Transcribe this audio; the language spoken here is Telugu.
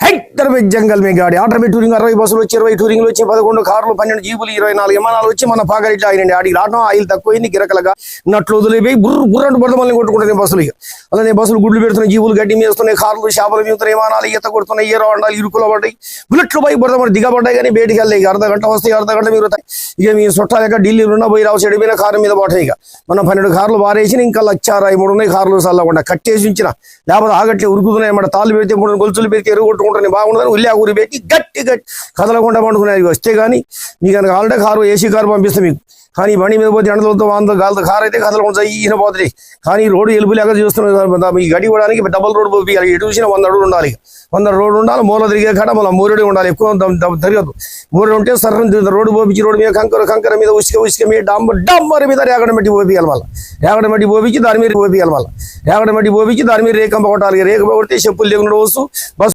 హైదరాబాద్ జంగల్ మీ గాడి. ఆటోమే టూరింగ్ అరవై బస్సులు వచ్చి ఇరవై టూరింగ్లు వచ్చి పదకొండు కార్లు పన్నెండు జీపులు ఇరవై నాలుగు విమానాలు వచ్చి మన పాకరిట్లో ఆగినండి ఆడికి రావడం ఆయిల్ తక్కువైంది గిరకలగా నట్లు వదిలిపోయి బుర్ర బుర్రంటు బురదమల్ని కొట్టుకుంటున్నాయి బస్సులు ఇక. అలానే బస్సులు గుడ్లు పెడుతున్నాయి జీవులు గడ్డి మేస్తున్నాయి కార్లు చేపలు మీతున్నాయి విమానాలు ఈత కొడుతున్నాయి ఈర అండాలు ఇరుకులో పడ్డాయి. బుల్లెట్లు పోయి బుర్రమని దిగబడ్డాయి కానీ బయటికి వెళ్ళాయి అర్ధ గంట వస్తాయి అర్ధ గంట మిగులుతాయి. ఇక మీ చుట్టాలు ఇక ఢిల్లీలో ఉన్న పోయి రావు చెడిపోయిన కారు మీద పడతాయి ఇక. మనం పన్నెండు కార్లు వారేసి ఇంకా లక్షారాయి మూడు ఉన్నాయి కార్లు చల్లకుండా కట్టేసి ఉంచిన. లేకపోతే ఆగట్లే ఉరుకుతున్నాయి మన తాళ్ళు పెడితే మూడు గొలుసులు పెడితే ఎరుగు బాగుంటుంది బాగుంటుందని ఉల్లి ఊరి పెట్టి గట్టి గట్టి కదలకుండా పండుకున్నాయి. వస్తే కానీ మీకు కనుక ఆల్రెడీ కారు ఏసీ కారు పంపిస్తాం మీకు. కానీ బండి మీద పోతే ఎండలతో వాంతో గాలితో కారు అయితే కదలకుండా ఈయన పోతుంది. కానీ రోడ్డు ఎలుపు లేక చూస్తున్నాం ఈ గడి ఇవ్వడానికి డబల్ రోడ్డు పోయి ఎటు చూసినా వంద అడుగులు ఉండాలి వంద రోడ్డు ఉండాలి మూల తిరిగే కాడ మళ్ళీ మూరడి ఉండాలి. ఎక్కువ తిరగదు. మూరడి ఉంటే సర్రం రోడ్డు పోపించి రోడ్డు మీద కంకర కంకర మీద ఉసిక ఉసిక మీద డాంబర్ డాంబర్ మీద రేగడ మట్టి పోపియాలి మళ్ళీ. రేగడ మట్టి పోపించి దాని మీద పోపియాలి మళ్ళీ. రేగడ మట్టి పోపించి దాని మీద రేకంప కొట్టాలి. రేకంప కొడితే చెప్పులు లేకుండా వస్తూ